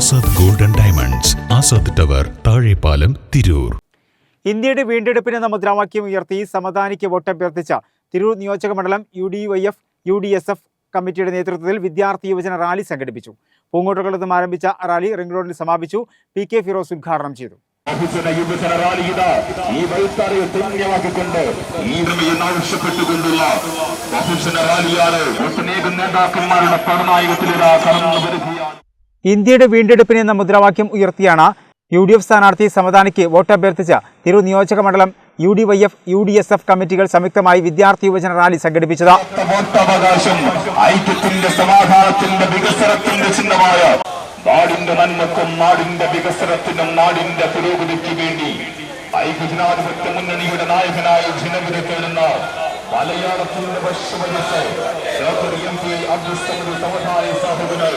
Azad golden diamonds Azad tower Thazhepalam Tirur. ഇന്ത്യയുടെ വീണ്ടെടുപ്പിന് മുദ്രാവാക്യം ഉയർത്തി സമദാനിക്ക് വോട്ടഭ്യർത്ഥിച്ച തിരൂർ നിയോജക മണ്ഡലം U D Y F U D S F കമ്മിറ്റിയുടെ നേതൃത്വത്തിൽ വിദ്യാർത്ഥി യുവജന റാലി സംഘടിപ്പിച്ചു. പൂങ്കോട്ടുകളിൽ നിന്നും ആരംഭിച്ച റാലി റിംഗ് റോഡിൽ സമാപിച്ചു. പി കെ ഫിറോസ് ഉദ്ഘാടനം ചെയ്തു. യുവജന റാലി ഇതാ. ഈ വഴിത്താരയെ തുല്യമാക്കിക്കൊണ്ട് ഈ ആവശ്യപ്പെട്ടുകൊണ്ടുള്ള റാലിയാണ് ഒട്ടനേകം നേതാക്കന്മാരുടെ പടനായകത്തിലിതാ കടന്നു വരികയാണ് ഇന്ത്യയുടെ വീണ്ടെടുപ്പിന് എന്ന മുദ്രാവാക്യം ഉയർത്തിയാണ് യു ഡി എഫ് സ്ഥാനാർത്ഥി സമദാനിക്ക് വോട്ടഭ്യർത്ഥിച്ച തിരു നിയോജക മണ്ഡലം U D Y F U D S F കമ്മിറ്റികൾ സംയുക്തമായി വിദ്യാർത്ഥി യുവജന റാലി സംഘടിപ്പിച്ചത്. ഐക്യത്തിന്റെ നാടിന്റെ നന്മക്കും നാടിന്റെ വികസനത്തിനും നാടിന്റെ പുരോഗതിക്ക് വേണ്ടി ഐക്യജനാധിപത്യ മുന്നണിയുടെ നായകനായ ജനവിധി തേടുന്ന മലയാളത്തിന്റെ പശ്ചിമ doctor M P Abdul Samad സമതായ സാഹിബിന്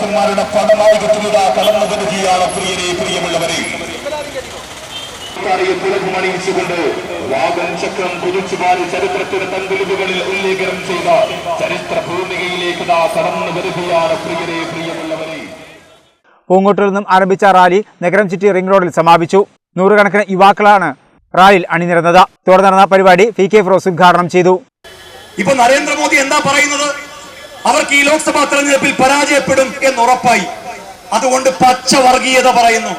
പടനായകത്തിനിതാ കലർന്നു കരുതിയാണ് പ്രിയരെ പ്രിയമുള്ളവരെ. ണിയിച്ചുകൊണ്ട് വാഗൻ ചക്രം കുതിച്ചുമാറി ചരിത്രത്തിന് തങ്കുലിവുകളിൽ ഉല്ലേഖനം ചെയ്ത ചരിത്ര ഭൂമികയിലേക്ക് ദാ കടന്നു വരികയാണ് പ്രിയരെ പ്രിയമുള്ളവരെ. പൂങ്കോട്ടിൽ നിന്നും ആരംഭിച്ച റാലി നഗരം ചുറ്റി റിംഗ് റോഡിൽ സമാപിച്ചു. നൂറുകണക്കിന് യുവാക്കളാണ് റാലിയിൽ അണിനിരന്നത്. തുടർന്ന് നടന്ന പരിപാടി പി കെ ഫിറോസ് ഉദ്ഘാടനം ചെയ്തു. ഇപ്പൊ നരേന്ദ്രമോദി എന്താ പറയുന്നത്? അവർക്ക് ഈ ലോക്സഭാ തെരഞ്ഞെടുപ്പിൽ പരാജയപ്പെടും എന്ന് ഉറപ്പായി അതുകൊണ്ട് പച്ച വർഗീയത പറയുന്നു.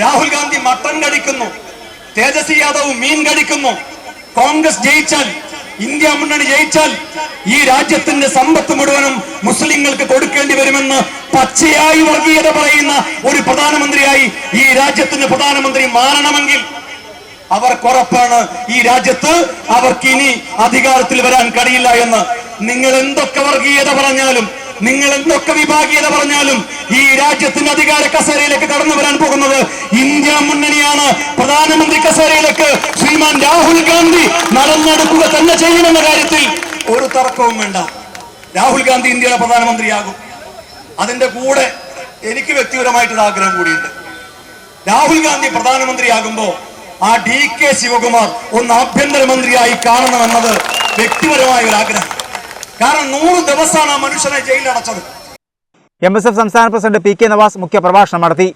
രാഹുൽ ഗാന്ധി മട്ടൻ കടിക്കുന്നു. തേജസ്വി യാദവ് മീൻ കടിക്കുന്നു. കോൺഗ്രസ് ജയിച്ചാൽ ഇന്ത്യ മുന്നണി ജയിച്ചാൽ ഈ രാജ്യത്തിന്റെ സമ്പത്ത് മുഴുവനും മുസ്ലിങ്ങൾക്ക് കൊടുക്കേണ്ടി വരുമെന്ന് പച്ചയായി വർഗീയത പറയുന്ന ഒരു പ്രധാനമന്ത്രിയായി ഈ രാജ്യത്തിന്റെ പ്രധാനമന്ത്രി മാറണമെങ്കിൽ അവർക്കുറപ്പാണ് ഈ രാജ്യത്ത് അവർക്ക് ഇനി അധികാരത്തിൽ വരാൻ കഴിയില്ല എന്ന്. നിങ്ങൾ എന്തൊക്കെ വർഗീയത പറഞ്ഞാലും നിങ്ങൾ എന്തൊക്കെ വിഭാഗീയത പറഞ്ഞാലും ഈ രാജ്യത്തിന്റെ അധികാര കസേരയിലേക്ക് കടന്നു വരാൻ പോകുന്നത് ഇന്ത്യ മുന്നണിയാണ്. പ്രധാനമന്ത്രി കസേരയിലേക്ക് ശ്രീമാൻ രാഹുൽ ഗാന്ധി നടന്നെടുക്കുക തന്നെ ചെയ്യുമെന്ന കാര്യത്തിൽ ഒരു തർക്കവും വേണ്ട. രാഹുൽ ഗാന്ധി ഇന്ത്യയുടെ പ്രധാനമന്ത്രിയാകും. അതിന്റെ കൂടെ എനിക്ക് വ്യക്തിപരമായിട്ടൊരു ആഗ്രഹം കൂടിയുണ്ട്. രാഹുൽ ഗാന്ധി പ്രധാനമന്ത്രിയാകുമ്പോ ആ ഡി കെ ശിവകുമാർ ഒന്ന് ആഭ്യന്തരമന്ത്രിയായി കാണണമെന്നത് വ്യക്തിപരമായ ഒരു ആഗ്രഹം. കാരണം നൂറ് ദിവസമാണ് ആ മനുഷ്യനെ ജയിലിലടച്ചത് എം എസ് എഫ് സംസ്ഥാന പ്രസിഡന്റ് പി കെ നവാസ് മുഖ്യ പ്രഭാഷണം നടത്തി.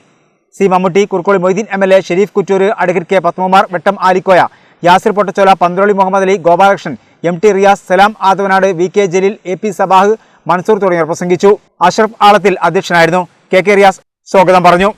C Mammootty Kurukkoli Moideen M L A Sharif Kuttur advocate K Padmakumar Vettam Alikoya Yasir Pottachola Panthroli Muhammad Ali Gopalakrishnan M T Riyas Salam Adavanad V K Jaleel A P Sabah Mansoor തുടങ്ങിയവർ പ്രസംഗിച്ചു. അഷ്റഫ് ആളത്തിൽ അധ്യക്ഷനായിരുന്നു. K K Riyas സ്വാഗതം പറഞ്ഞു.